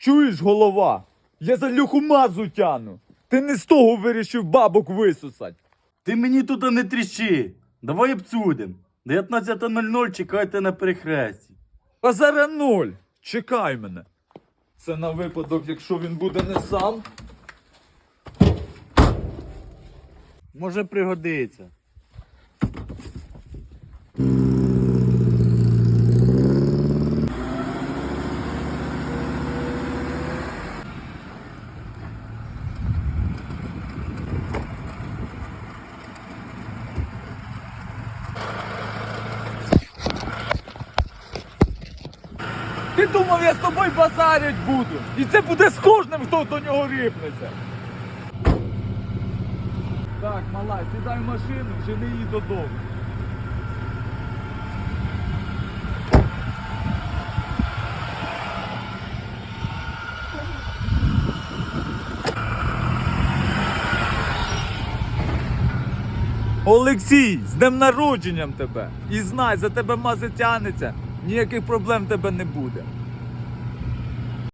Чуєш, голова? Я за люху мазу тяну. Ти не з того вирішив бабок висусать. Ти мені тут не тріщи. Давай обсудим. 19.00 чекайте на перехресті. А зараз нуль. Чекай мене. Це на випадок, якщо він буде не сам. Може пригодиться. Ти думав, я з тобою базарять буду. І це буде з кожним, хто до нього рипнеться. Так, мала, сідай в машину, жени її додому. Олексій, з днем народженням тебе! І знай, за тебе мази тянеться, ніяких проблем в тебе не буде.